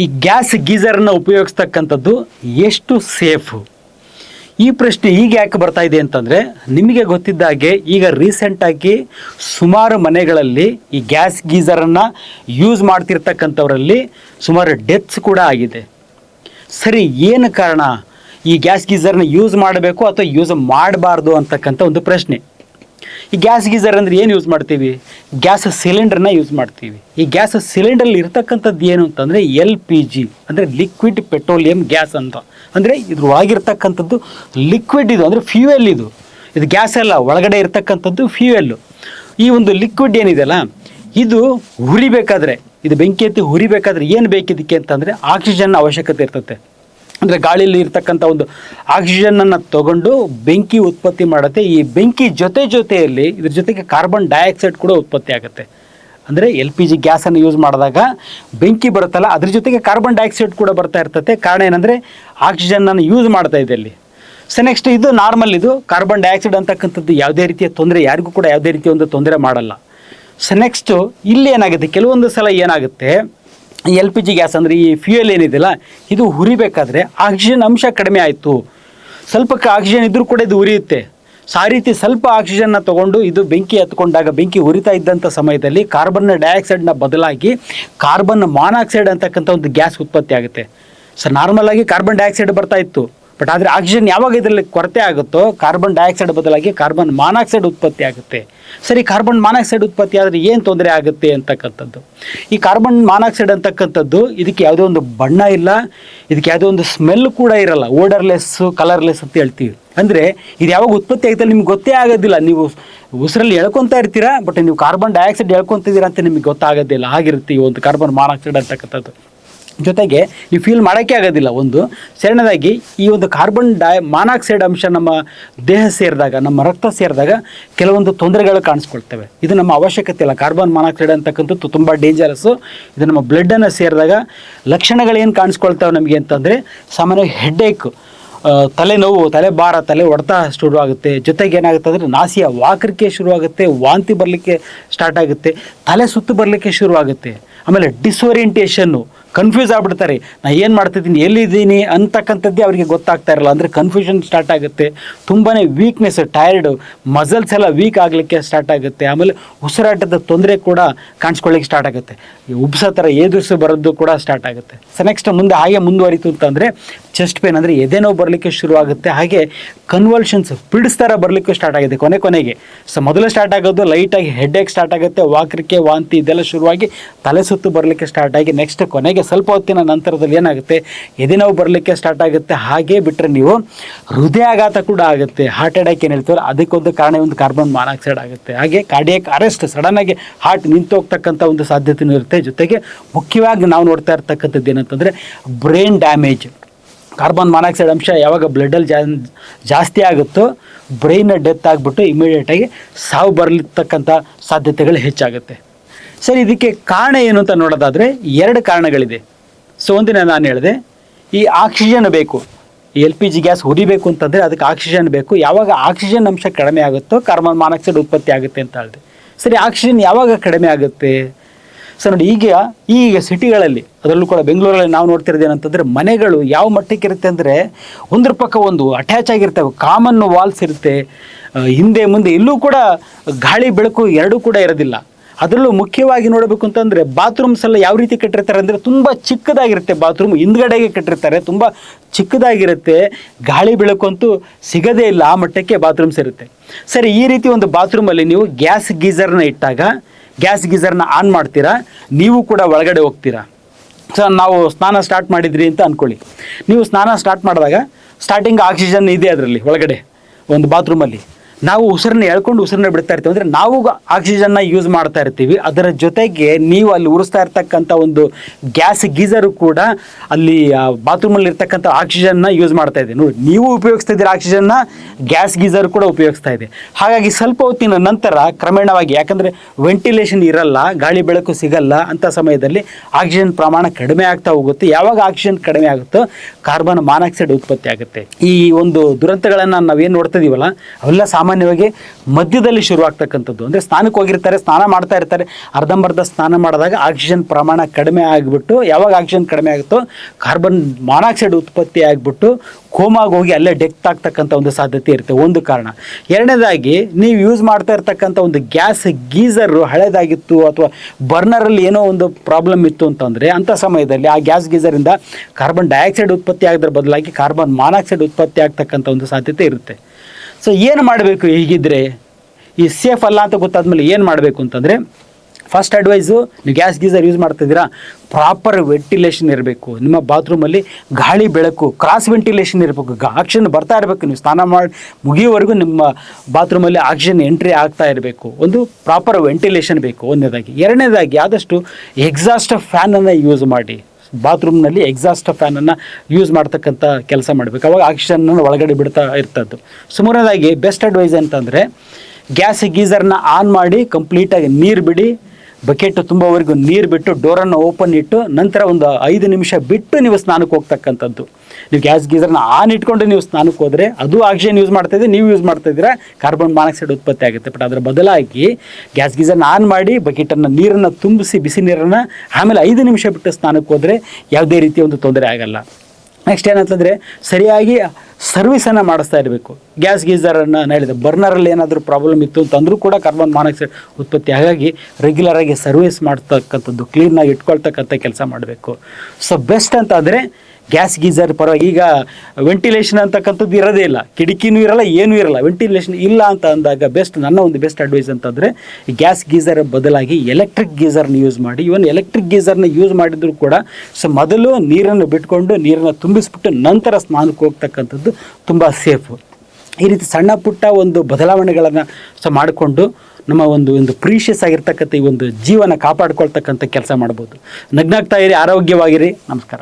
ಈ ಗ್ಯಾಸ್ ಗೀಸರ್ನ ಉಪಯೋಗಿಸ್ತಕ್ಕಂಥದ್ದು ಎಷ್ಟು ಸೇಫು? ಈ ಪ್ರಶ್ನೆ ಈಗ ಯಾಕೆ ಬರ್ತಾ ಇದೆ ಅಂತಂದರೆ, ನಿಮಗೆ ಗೊತ್ತಿದ್ದ ಹಾಗೆ ಈಗ ರೀಸೆಂಟಾಗಿ ಸುಮಾರು ಮನೆಗಳಲ್ಲಿ ಈ ಗ್ಯಾಸ್ ಗೀಸರನ್ನು ಯೂಸ್ ಮಾಡ್ತಿರ್ತಕ್ಕಂಥವರಲ್ಲಿ ಸುಮಾರು ಡೆತ್ಸ್ ಕೂಡ ಆಗಿದೆ. ಸರಿ, ಏನು ಕಾರಣ? ಈ ಗ್ಯಾಸ್ ಗೀಸರ್ನ ಯೂಸ್ ಮಾಡಬೇಕು ಅಥವಾ ಯೂಸ್ ಮಾಡಬಾರ್ದು ಅಂತಕ್ಕಂಥ ಒಂದು ಪ್ರಶ್ನೆ. ಈ ಗ್ಯಾಸ್ ಗೀಸರ್ ಅಂದರೆ ಏನು ಯೂಸ್ ಮಾಡ್ತೀವಿ? ಗ್ಯಾಸ್ ಸಿಲಿಂಡರ್ನ ಯೂಸ್ ಮಾಡ್ತೀವಿ. ಈ ಗ್ಯಾಸ್ ಸಿಲಿಂಡರ್ಲಿ ಇರ್ತಕ್ಕಂಥದ್ದು ಏನು ಅಂತಂದರೆ ಎಲ್ ಪಿ ಜಿ ಅಂದರೆ ಲಿಕ್ವಿಡ್ ಪೆಟ್ರೋಲಿಯಂ ಗ್ಯಾಸ್ ಅಂತ. ಅಂದರೆ ಇದ್ರ ಒಳಗಿರ್ತಕ್ಕಂಥದ್ದು ಲಿಕ್ವಿಡ್ ಇದು, ಅಂದರೆ ಫ್ಯೂಯಲ್ ಇದು. ಇದು ಗ್ಯಾಸ್ ಅಲ್ಲ, ಒಳಗಡೆ ಇರ್ತಕ್ಕಂಥದ್ದು ಫ್ಯೂಯಲ್ಲು ಈ ಒಂದು ಲಿಕ್ವಿಡ್ ಏನಿದೆಯಲ್ಲ, ಇದು ಹುರಿಬೇಕಾದ್ರೆ, ಇದು ಬೆಂಕಿ ಎತ್ತಿ ಹುರಿಬೇಕಾದ್ರೆ ಏನು ಬೇಕಿದ್ದಕ್ಕೆ ಅಂತಂದರೆ ಆಕ್ಸಿಜನ್ ಅವಶ್ಯಕತೆ ಇರ್ತದೆ ಅಂದರೆ ಗಾಳಿಯಲ್ಲಿ ಇರ್ತಕ್ಕಂಥ ಒಂದು ಆಕ್ಸಿಜನನ್ನು ತಗೊಂಡು ಬೆಂಕಿ ಉತ್ಪತ್ತಿ ಮಾಡುತ್ತೆ. ಈ ಬೆಂಕಿ ಜೊತೆ ಜೊತೆಯಲ್ಲಿ ಇದ್ರ ಜೊತೆಗೆ ಕಾರ್ಬನ್ ಡೈಆಕ್ಸೈಡ್ ಕೂಡ ಉತ್ಪತ್ತಿ ಆಗುತ್ತೆ. ಅಂದರೆ ಎಲ್ ಪಿ ಜಿ ಗ್ಯಾಸನ್ನು ಯೂಸ್ ಮಾಡಿದಾಗ ಬೆಂಕಿ ಬರುತ್ತಲ್ಲ, ಅದ್ರ ಜೊತೆಗೆ ಕಾರ್ಬನ್ ಡೈಆಕ್ಸೈಡ್ ಕೂಡ ಬರ್ತಾ ಇರ್ತದೆ ಕಾರಣ ಏನಂದರೆ ಆಕ್ಸಿಜನನ್ನು ಯೂಸ್ ಮಾಡ್ತಾ ಇದೆ ಇಲ್ಲಿ. ಸೊ ನೆಕ್ಸ್ಟ್ ಇದು ನಾರ್ಮಲ್ ಇದು. ಕಾರ್ಬನ್ ಡೈಆಕ್ಸೈಡ್ ಅಂತಕ್ಕಂಥದ್ದು ಯಾವುದೇ ರೀತಿಯ ತೊಂದರೆ, ಯಾರಿಗೂ ಕೂಡ ಯಾವುದೇ ರೀತಿಯ ಒಂದು ತೊಂದರೆ ಮಾಡಲ್ಲ. ಸೊ ನೆಕ್ಸ್ಟು ಇಲ್ಲಿ ಏನಾಗುತ್ತೆ? ಕೆಲವೊಂದು ಸಲ ಏನಾಗುತ್ತೆ? ಎಲ್ ಪಿ ಜಿ ಗ್ಯಾಸ್ ಅಂದರೆ ಈ ಫ್ಯೂಯಲ್ ಏನಿದೆಯಲ್ಲ, ಇದು ಹುರಿಬೇಕಾದ್ರೆ ಆಕ್ಸಿಜನ್ ಅಂಶ ಕಡಿಮೆ ಆಯಿತು. ಸ್ವಲ್ಪಕ್ಕೆ ಆಕ್ಸಿಜನ್ ಇದ್ದರೂ ಕೂಡ ಇದು ಉರಿಯುತ್ತೆ. ಸೊ ಆ ರೀತಿ ಸ್ವಲ್ಪ ಆಕ್ಸಿಜನ್ನ ತಗೊಂಡು ಇದು ಬೆಂಕಿ ಹತ್ಕೊಂಡಾಗ ಬೆಂಕಿ ಉರಿತಾ ಇದ್ದಂಥ ಸಮಯದಲ್ಲಿ ಕಾರ್ಬನ್ ಡೈಆಕ್ಸೈಡ್ನ ಬದಲಾಗಿ ಕಾರ್ಬನ್ ಮಾನಾಕ್ಸೈಡ್ ಅಂತಕ್ಕಂಥ ಒಂದು ಗ್ಯಾಸ್ ಉತ್ಪತ್ತಿ ಆಗುತ್ತೆ. ಸೊ ನಾರ್ಮಲ್ ಆಗಿ ಕಾರ್ಬನ್ ಡೈಆಕ್ಸೈಡ್ ಬರ್ತಾ ಇತ್ತು. ಬಟ್ ಆದರೆ ಆಕ್ಸಿಜನ್ ಯಾವಾಗ ಇದರಲ್ಲಿ ಕೊರತೆ ಆಗುತ್ತೋ ಕಾರ್ಬನ್ ಡೈಆಕ್ಸೈಡ್ ಬದಲಾಗಿ ಕಾರ್ಬನ್ ಮಾನಾಕ್ಸೈಡ್ ಉತ್ಪತ್ತಿ ಆಗುತ್ತೆ. ಸರಿ ಕಾರ್ಬನ್ ಮಾನಾಕ್ಸೈಡ್ ಉತ್ಪತ್ತಿ ಆದರೆ ಏನು ತೊಂದರೆ ಆಗುತ್ತೆ ಅಂತಕ್ಕಂಥದ್ದು? ಈ ಕಾರ್ಬನ್ ಮಾನಾಕ್ಸೈಡ್ ಅಂತಕ್ಕಂಥದ್ದು, ಇದಕ್ಕೆ ಯಾವುದೇ ಒಂದು ಬಣ್ಣ ಇಲ್ಲ, ಇದಕ್ಕೆ ಯಾವುದೇ ಒಂದು ಸ್ಮೆಲ್ ಕೂಡ ಇರಲ್ಲ. ಓಡರ್ಲೆಸ್ಸು ಕಲರ್ಲೆಸ್ ಅಂತ ಹೇಳ್ತೀವಿ. ಅಂದರೆ ಇದು ಯಾವಾಗ ಉತ್ಪತ್ತಿ ಆಗುತ್ತೆ ನಿಮ್ಗೆ ಗೊತ್ತೇ ಆಗೋದಿಲ್ಲ. ನೀವು ಉಸಿರಲ್ಲಿ ಎಳ್ಕೊತಾ ಇರ್ತೀರಾ ಬಟ್ ನೀವು ಕಾರ್ಬನ್ ಡೈಆಕ್ಸೈಡ್ ಎಳ್ಕೊತಿದ್ದೀರಾ ಅಂತ ನಿಮಗೆ ಗೊತ್ತಾಗೋದಿಲ್ಲ. ಆಗಿರುತ್ತೆ ಈ ಒಂದು ಕಾರ್ಬನ್ ಮಾನಾಕ್ಸೈಡ್ ಅಂತಕ್ಕಂಥದ್ದು. ಜೊತೆಗೆ ಈ ಫೀಲ್ ಮಾಡೋಕ್ಕೆ ಆಗೋದಿಲ್ಲ. ಒಂದು, ಸೆರಣದಾಗಿ ಈ ಒಂದು ಕಾರ್ಬನ್ ಡೈ ಮಾನಾಕ್ಸೈಡ್ ಅಂಶ ನಮ್ಮ ದೇಹ ಸೇರಿದಾಗ, ನಮ್ಮ ರಕ್ತ ಸೇರಿದಾಗ ಕೆಲವೊಂದು ತೊಂದರೆಗಳು ಕಾಣಿಸ್ಕೊಳ್ತವೆ. ಇದು ನಮ್ಮ ಅವಶ್ಯಕತೆ ಇಲ್ಲ. ಕಾರ್ಬನ್ ಮಾನಾಕ್ಸೈಡ್ ಅಂತಕ್ಕಂಥದ್ದು ತುಂಬ ಡೇಂಜರಸ್ಸು ಇದು ನಮ್ಮ ಬ್ಲಡ್ಡನ್ನು ಸೇರಿದಾಗ ಲಕ್ಷಣಗಳೇನು ಕಾಣಿಸ್ಕೊಳ್ತವೆ ನಮಗೆ ಅಂತಂದರೆ ಸಾಮಾನ್ಯವಾಗಿ ಹೆಡ್ಏಕ್ ತಲೆನೋವು, ತಲೆ ಭಾರ, ತಲೆ ಹೊಡೆತ ಶುರುವಾಗುತ್ತೆ ಜೊತೆಗೆ ಏನಾಗುತ್ತೆ ಅಂದರೆ ನಾಸಿಯ ವಾಕರಿಕೆ ಶುರುವಾಗುತ್ತೆ ವಾಂತಿ ಬರಲಿಕ್ಕೆ ಸ್ಟಾರ್ಟ್ ಆಗುತ್ತೆ, ತಲೆ ಸುತ್ತು ಬರಲಿಕ್ಕೆ ಶುರುವಾಗುತ್ತೆ ಆಮೇಲೆ ಡಿಸ್ಓರಿಯಂಟೇಷನ್ನು ಕನ್ಫ್ಯೂಸ್ ಆಗ್ಬಿಡ್ತಾರೆ. ನಾ ಏನು ಮಾಡ್ತಿದ್ದೀನಿ, ಎಲ್ಲಿದ್ದೀನಿ ಅಂತಕ್ಕಂಥದ್ದೇ ಅವರಿಗೆ ಗೊತ್ತಾಗ್ತಾ ಇರಲ್ಲ. ಅಂದರೆ ಕನ್ಫ್ಯೂಷನ್ ಸ್ಟಾರ್ಟ್ ಆಗುತ್ತೆ. ತುಂಬಾ ವೀಕ್ನೆಸ್ ಟೈರ್ಡ್ ಮಸಲ್ಸ್ ಎಲ್ಲ ವೀಕ್ ಆಗಲಿಕ್ಕೆ ಸ್ಟಾರ್ಟ್ ಆಗುತ್ತೆ. ಆಮೇಲೆ ಉಸಿರಾಟದ ತೊಂದರೆ ಕೂಡ ಕಾಣಿಸ್ಕೊಳ್ಳಿಕ್ಕೆ ಸ್ಟಾರ್ಟ್ ಆಗುತ್ತೆ. ಉಬ್ಸ ಥರ ಏದುಸು ಬರೋದು ಕೂಡ ಸ್ಟಾರ್ಟ್ ಆಗುತ್ತೆ. ಸೊ ನೆಕ್ಸ್ಟ್ ಮುಂದೆ ಹಾಗೆ ಮುಂದುವರಿತು ಅಂತಂದರೆ ಚೆಸ್ಟ್ ಪೇನ್ ಅಂದರೆ ಎದೆನೋ ಬರಲಿಕ್ಕೆ ಬರಲಿಕ್ಕೆ ಶುರುವಾಗುತ್ತೆ ಹಾಗೆ ಕನ್ವಲ್ಷನ್ಸ್ ಥರ ಬರಲಿಕ್ಕೆ ಸ್ಟಾರ್ಟ್ ಆಗುತ್ತೆ ಕೊನೆ ಕೊನೆಗೆ. ಸೊ ಮೊದಲು ಸ್ಟಾರ್ಟ್ ಆಗೋದು ಲೈಟಾಗಿ ಹೆಡ್ ಸ್ಟಾರ್ಟ್ ಆಗುತ್ತೆ. ವಾಕರಿಕೆ, ವಾಂತಿ ಇದೆಲ್ಲ ಶುರುವಾಗಿ ತಲೆ ಸುತ್ತು ಬರಲಿಕ್ಕೆ ಸ್ಟಾರ್ಟ್ ಆಗಿ ನೆಕ್ಸ್ಟ್ ಕೊನೆಗೆ ಸ್ವಲ್ಪ ಹೊತ್ತಿನ ನಂತರದಲ್ಲಿ ಏನಾಗುತ್ತೆ? ಎದೆ ನೋವು ಬರಲಿಕ್ಕೆ ಸ್ಟಾರ್ಟ್ ಆಗುತ್ತೆ. ಹಾಗೆ ಬಿಟ್ಟರೆ ನೀವು ಹೃದಯಾಘಾತ ಕೂಡ ಆಗುತ್ತೆ. ಹಾರ್ಟ್ ಅಟ್ಯಾಕ್ ಏನು ಹೇಳ್ತೀವಲ್ಲ, ಅದಕ್ಕೊಂದು ಕಾರಣ ಒಂದು ಕಾರ್ಬನ್ ಮಾನಾಕ್ಸೈಡ್ ಆಗುತ್ತೆ. ಹಾಗೆ ಕಾರ್ಡಿಯಕ್ ಅರೆಸ್ಟ್ ಸಡನ್ನಾಗಿ ಹಾರ್ಟ್ ನಿಂತು ಹೋಗ್ತಕ್ಕಂಥ ಒಂದು ಸಾಧ್ಯತೆಯೂ ಇರುತ್ತೆ. ಜೊತೆಗೆ ಮುಖ್ಯವಾಗಿ ನಾವು ನೋಡ್ತಾ ಇರ್ತಕ್ಕಂಥದ್ದು ಏನಂತಂದರೆ ಬ್ರೈನ್ ಡ್ಯಾಮೇಜ್ ಕಾರ್ಬನ್ ಮಾನಾಕ್ಸೈಡ್ ಅಂಶ ಯಾವಾಗ ಬ್ಲಡ್ಡಲ್ಲಿ ಜಾ ಜಾಸ್ತಿ ಆಗುತ್ತೋ ಬ್ರೈನ್ ಡೆತ್ ಆಗಿಬಿಟ್ಟು ಇಮಿಡಿಯೇಟಾಗಿ ಸಾವು ಬರಲಿರ್ತಕ್ಕಂಥ ಸಾಧ್ಯತೆಗಳು ಹೆಚ್ಚಾಗುತ್ತೆ. ಸರಿ, ಇದಕ್ಕೆ ಕಾರಣ ಏನು ಅಂತ ನೋಡೋದಾದರೆ ಎರಡು ಕಾರಣಗಳಿದೆ. ಸೊ ಒಂದಿನ ನಾನು ಹೇಳಿದೆ, ಈ ಆಕ್ಸಿಜನ್ ಬೇಕು ಎಲ್ ಪಿ ಜಿ ಗ್ಯಾಸ್ ಹುರಿಬೇಕು ಅಂತಂದರೆ ಅದಕ್ಕೆ ಆಕ್ಸಿಜನ್ ಬೇಕು. ಯಾವಾಗ ಆಕ್ಸಿಜನ್ ಅಂಶ ಕಡಿಮೆ ಆಗುತ್ತೋ ಕಾರ್ಬನ್ ಮಾನಾಕ್ಸೈಡ್ ಉತ್ಪತ್ತಿ ಆಗುತ್ತೆ ಅಂತ ಹೇಳಿದೆ. ಸರಿ, ಆಕ್ಸಿಜನ್ ಯಾವಾಗ ಕಡಿಮೆ ಆಗುತ್ತೆ? ಸೊ ನೋಡಿ, ಈಗ ಈಗ ಸಿಟಿಗಳಲ್ಲಿ, ಅದರಲ್ಲೂ ಕೂಡ ಬೆಂಗಳೂರಲ್ಲಿ ನಾವು ನೋಡ್ತಿರೋದು ಏನಂತಂದರೆ ಮನೆಗಳು ಯಾವ ಮಟ್ಟಕ್ಕೆ ಇರುತ್ತೆ ಅಂದರೆ ಒಂದ್ರ ಪಕ್ಕ ಒಂದು ಅಟ್ಯಾಚ್ ಆಗಿರ್ತವೆ ಕಾಮನ್ ವಾಲ್ಸ್ ಇರುತ್ತೆ. ಹಿಂದೆ ಮುಂದೆ ಎಲ್ಲೂ ಕೂಡ ಗಾಳಿ ಬೆಳಕು ಎರಡೂ ಕೂಡ ಇರೋದಿಲ್ಲ. ಅದರಲ್ಲೂ ಮುಖ್ಯವಾಗಿ ನೋಡಬೇಕು ಅಂತಂದರೆ ಬಾತ್ರೂಮ್ಸ್ ಎಲ್ಲ ಯಾವ ರೀತಿ ಕಟ್ಟಿರ್ತಾರೆ ಅಂದರೆ ತುಂಬ ಚಿಕ್ಕದಾಗಿರುತ್ತೆ ಬಾತ್ರೂಮ್ ಹಿಂದ್ಗಡೆಗೆ ಕಟ್ಟಿರ್ತಾರೆ, ತುಂಬ ಚಿಕ್ಕದಾಗಿರುತ್ತೆ. ಗಾಳಿ ಬೆಳಕಂತೂ ಸಿಗದೇ ಇಲ್ಲ, ಆ ಮಟ್ಟಕ್ಕೆ ಬಾತ್ರೂಮ್ಸ್ ಇರುತ್ತೆ. ಸರಿ, ಈ ರೀತಿ ಒಂದು ಬಾತ್ರೂಮಲ್ಲಿ ನೀವು ಗ್ಯಾಸ್ ಗೀಸರ್ನ ಇಟ್ಟಾಗ, ಗ್ಯಾಸ್ ಗೀಸರ್ನ ಆನ್ ಮಾಡ್ತೀರಾ? ನೀವು ಕೂಡ ಒಳಗಡೆ ಹೋಗ್ತೀರಾ? ಸರ್, ನಾವು ಸ್ನಾನ ಸ್ಟಾರ್ಟ್ ಮಾಡಿದ್ರಿ ಅಂತ ಅಂದ್ಕೊಳ್ಳಿ ನೀವು ಸ್ನಾನ ಸ್ಟಾರ್ಟ್ ಮಾಡಿದಾಗ ಸ್ಟಾರ್ಟಿಂಗ್ ಆಕ್ಸಿಜನ್ ಇದೆ ಅದರಲ್ಲಿ, ಒಳಗಡೆ, ಒಂದು ಬಾತ್ರೂಮಲ್ಲಿ ನಾವು ಉಸಿರನ್ನ ಎಳ್ಕೊಂಡು ಉಸಿರನ್ನ ಬಿಡ್ತಾ ಇರ್ತೀವಿ. ಅಂದರೆ ನಾವು ಆಕ್ಸಿಜನ್ನ ಯೂಸ್ ಮಾಡ್ತಾ ಇರ್ತೀವಿ. ಅದರ ಜೊತೆಗೆ ನೀವು ಅಲ್ಲಿ ಉರಿಸ್ತಾ ಇರ್ತಕ್ಕಂಥ ಒಂದು ಗ್ಯಾಸ್ ಗೀಸರು ಕೂಡ ಅಲ್ಲಿ ಬಾತ್ರೂಮಲ್ಲಿ ಇರ್ತಕ್ಕಂಥ ಆಕ್ಸಿಜನ್ನ ಯೂಸ್ ಮಾಡ್ತಾ ಇದೆ. ನೋಡಿ, ನೀವು ಉಪಯೋಗಿಸ್ತಾ ಇದ್ದೀರ ಆಕ್ಸಿಜನ್ನ ಗ್ಯಾಸ್ ಗೀಸರ್ ಕೂಡ ಉಪಯೋಗಿಸ್ತಾ ಇದೆ. ಹಾಗಾಗಿ ಸ್ವಲ್ಪ ಹೊತ್ತಿನ ನಂತರ ಕ್ರಮೇಣವಾಗಿ, ಯಾಕಂದರೆ ವೆಂಟಿಲೇಷನ್ ಇರಲ್ಲ, ಗಾಳಿ ಬೆಳಕು ಸಿಗಲ್ಲ ಅಂಥ ಸಮಯದಲ್ಲಿ ಆಕ್ಸಿಜನ್ ಪ್ರಮಾಣ ಕಡಿಮೆ ಆಗ್ತಾ ಹೋಗುತ್ತೆ. ಯಾವಾಗ ಆಕ್ಸಿಜನ್ ಕಡಿಮೆ ಆಗುತ್ತೋ ಕಾರ್ಬನ್ ಮಾನಾಕ್ಸೈಡ್ ಉತ್ಪತ್ತಿ ಆಗುತ್ತೆ. ಈ ಒಂದು ದುರಂತಗಳನ್ನು ನಾವೇನು ನೋಡ್ತಾ ಇದೀವಲ್ಲ, ಅವೆಲ್ಲ ಸಾಮಾನ್ಯ ಸಾಮಾನ್ಯವಾಗಿ ಮಧ್ಯದಲ್ಲಿ ಶುರು ಆಗ್ತಕ್ಕಂಥದ್ದು ಅಂದರೆ ಸ್ನಾನಕ್ಕೆ ಹೋಗಿರ್ತಾರೆ, ಸ್ನಾನ ಮಾಡ್ತಾ ಇರ್ತಾರೆ. ಅರ್ಧಂಬರ್ಧ ಸ್ನಾನ ಮಾಡಿದಾಗ ಆಕ್ಸಿಜನ್ ಪ್ರಮಾಣ ಕಡಿಮೆ ಆಗಿಬಿಟ್ಟು, ಯಾವಾಗ ಆಕ್ಸಿಜನ್ ಕಡಿಮೆ ಆಗುತ್ತೋ, ಕಾರ್ಬನ್ ಮಾನಾಕ್ಸೈಡ್ ಉತ್ಪತ್ತಿ ಆಗಿಬಿಟ್ಟು ಕೋಮಾಗಿ ಹೋಗಿ ಅಲ್ಲೇ ಡೆತ್ ಆಗ್ತಕ್ಕಂಥ ಒಂದು ಸಾಧ್ಯತೆ ಇರುತ್ತೆ. ಒಂದು ಕಾರಣ. ಎರಡನೇದಾಗಿ, ನೀವು ಯೂಸ್ ಮಾಡ್ತಾ ಇರ್ತಕ್ಕಂಥ ಒಂದು ಗ್ಯಾಸ್ ಗೀಸರು ಹಳೇದಾಗಿತ್ತು ಅಥವಾ ಬರ್ನರಲ್ಲಿ ಏನೋ ಒಂದು ಪ್ರಾಬ್ಲಮ್ ಇತ್ತು ಅಂತಂದರೆ, ಅಂಥ ಸಮಯದಲ್ಲಿ ಆ ಗ್ಯಾಸ್ ಗೀಸರಿಂದ ಕಾರ್ಬನ್ ಡೈಆಕ್ಸೈಡ್ ಉತ್ಪತ್ತಿ ಆಗೋದ್ರ ಬದಲಾಗಿ ಕಾರ್ಬನ್ ಮಾನಾಕ್ಸೈಡ್ ಉತ್ಪತ್ತಿ ಆಗ್ತಕ್ಕಂಥ ಒಂದು ಸಾಧ್ಯತೆ ಇರುತ್ತೆ. ಸೊ ಏನು ಮಾಡಬೇಕು ಹೀಗಿದ್ರೆ? ಈ ಸೇಫ್ ಅಲ್ಲ ಅಂತ ಗೊತ್ತಾದ್ಮೇಲೆ ಏನು ಮಾಡಬೇಕು ಅಂತಂದರೆ ಫಸ್ಟ್ ಅಡ್ವೈಸು ನೀವು ಗ್ಯಾಸ್ ಗೀಸರ್ ಯೂಸ್ ಮಾಡ್ತಿದ್ದೀರಾ? ಪ್ರಾಪರ್ ವೆಂಟಿಲೇಷನ್ ಇರಬೇಕು. ನಿಮ್ಮ ಬಾತ್ರೂಮಲ್ಲಿ ಗಾಳಿ ಬೆಳಕು ಕ್ರಾಸ್ ವೆಂಟಿಲೇಷನ್ ಇರಬೇಕು. ಆಕ್ಸಿಜನ್ ಬರ್ತಾ ಇರಬೇಕು. ನೀವು ಸ್ನಾನ ಮಾಡಿ ಮುಗಿಯುವವರೆಗೂ ನಿಮ್ಮ ಬಾತ್ರೂಮಲ್ಲಿ ಆಕ್ಸಿಜನ್ ಎಂಟ್ರಿ ಆಗ್ತಾ ಇರಬೇಕು. ಒಂದು ಪ್ರಾಪರ್ ವೆಂಟಿಲೇಷನ್ ಬೇಕು. ಒಂದನೇದಾಗಿ. ಎರಡನೇದಾಗಿ ಆದಷ್ಟು ಎಕ್ಸಾಸ್ಟ್ ಫ್ಯಾನನ್ನು ಯೂಸ್ ಮಾಡಿ. ಬಾತ್ರೂಮ್ನಲ್ಲಿ ಎಕ್ಸಾಸ್ಟ್ ಫ್ಯಾನನ್ನು ಯೂಸ್ ಮಾಡ್ತಕ್ಕಂಥ ಕೆಲಸ ಮಾಡಬೇಕು. ಅವಾಗ ಆಕ್ಸಿಜನ್ ಒಳಗಡೆ ಬಿಡ್ತಾ ಇರ್ತದ್ದು. ಸುಮಾರದಾಗಿ ಬೆಸ್ಟ್ ಅಡ್ವೈಸ್ ಅಂತಂದರೆ, ಗ್ಯಾಸ್ ಗೀಸರ್ನ ಆನ್ ಮಾಡಿ ಕಂಪ್ಲೀಟಾಗಿ ನೀರು ಬಿಡಿ ಬಕೆಟ್ ತುಂಬುವವರೆಗೂ ನೀರು ಬಿಟ್ಟು ಡೋರನ್ನು ಓಪನ್ ಇಟ್ಟು ನಂತರ ಒಂದು ಐದು ನಿಮಿಷ ಬಿಟ್ಟು ನೀವು ಸ್ನಾನಕ್ಕೆ ಹೋಗ್ತಕ್ಕಂಥದ್ದು. ನೀವು ಗ್ಯಾಸ್ ಗೀಸರ್ನ ಆನ್ ಇಟ್ಕೊಂಡು ನೀವು ಸ್ನಾನಕ್ಕೆ ಹೋದರೆ ಅದು ಆಕ್ಸಿಜನ್ ಯೂಸ್ ಮಾಡ್ತಾ ಇದ್ದೀವಿ ನೀವು ಯೂಸ್ ಮಾಡ್ತಾ ಇದ್ದೀರಾ, ಕಾರ್ಬನ್ ಮಾನಾಕ್ಸೈಡ್ ಉತ್ಪತ್ತಿ ಆಗುತ್ತೆ. ಬಟ್ ಅದರ ಬದಲಾಗಿ ಗ್ಯಾಸ್ ಗೀಸರ್ನ ಆನ್ ಮಾಡಿ ಬಕೆಟನ್ನು ನೀರನ್ನು ತುಂಬಿಸಿ ಬಿಸಿ ನೀರನ್ನು ಆಮೇಲೆ ಐದು ನಿಮಿಷ ಬಿಟ್ಟು ಸ್ನಾನಕ್ಕೆ ಹೋದರೆ ಯಾವುದೇ ರೀತಿಯ ಒಂದು ತೊಂದರೆ ಆಗಲ್ಲ. ನೆಕ್ಸ್ಟ್ ಏನಂತಂದರೆ ಸರಿಯಾಗಿ ಸರ್ವಿಸನ್ನು ಮಾಡಿಸ್ತಾ ಇರಬೇಕು. ಗ್ಯಾಸ್ ಗೀಸರನ್ನು ನಾನು ಹೇಳಿದೆ, ಬರ್ನರಲ್ಲಿ ಏನಾದರೂ ಪ್ರಾಬ್ಲಮ್ ಇತ್ತು ಅಂತಂದರೂ ಕೂಡ ಕಾರ್ಬನ್ ಮಾನಾಕ್ಸೈಡ್ ಉತ್ಪತ್ತಿ. ಹಾಗಾಗಿ ರೆಗ್ಯುಲರಾಗಿ ಸರ್ವಿಸ್ ಮಾಡ್ತಕ್ಕಂಥದ್ದು ಕ್ಲೀನಾಗಿ ಇಟ್ಕೊಳ್ತಕ್ಕಂಥ ಕೆಲಸ ಮಾಡಬೇಕು. ಸೊ ಬೆಸ್ಟ್ ಅಂತಂದರೆ ಗ್ಯಾಸ್ ಗೀಸರ್ ಪರವಾಗಿ ಈಗ ವೆಂಟಿಲೇಷನ್ ಅಂತಕ್ಕಂಥದ್ದು ಇರೋದೇ ಇಲ್ಲ. ಕಿಟಕಿನೂ ಇರಲ್ಲ, ಏನೂ ಇರಲ್ಲ. ವೆಂಟಿಲೇಷನ್ ಇಲ್ಲ ಅಂತ ಅಂದಾಗ ಬೆಸ್ಟ್ ನನ್ನ ಒಂದು ಬೆಸ್ಟ್ ಅಡ್ವೈಸ್ ಅಂತಂದರೆ ಗ್ಯಾಸ್ ಗೀಸರ್ ಬದಲಾಗಿ ಎಲೆಕ್ಟ್ರಿಕ್ ಗೀಸರ್ನ ಯೂಸ್ ಮಾಡಿ. ಇವನ್ ಎಲೆಕ್ಟ್ರಿಕ್ ಗೀಸರ್ನ ಯೂಸ್ ಮಾಡಿದರೂ ಕೂಡ, ಸೊ, ಮೊದಲು ನೀರನ್ನು ಬಿಟ್ಕೊಂಡು ನೀರನ್ನು ತುಂಬಿಸ್ಬಿಟ್ಟು ನಂತರ ಸ್ನಾನಕ್ಕೆ ಹೋಗ್ತಕ್ಕಂಥದ್ದು ತುಂಬ ಸೇಫು ಈ ರೀತಿ ಸಣ್ಣ ಪುಟ್ಟ ಒಂದು ಬದಲಾವಣೆಗಳನ್ನು ಸೊ ಮಾಡಿಕೊಂಡು ನಮ್ಮ ಒಂದು ಒಂದು ಪ್ರೀಷಿಯಸ್ ಆಗಿರ್ತಕ್ಕಂಥ ಈ ಒಂದು ಜೀವನ ಕಾಪಾಡ್ಕೊಳ್ತಕ್ಕಂಥ ಕೆಲಸ ಮಾಡ್ಬೋದು. ನಗ್ನಾಗ್ತಾ ಇರಿ, ಆರೋಗ್ಯವಾಗಿರಿ. ನಮಸ್ಕಾರ.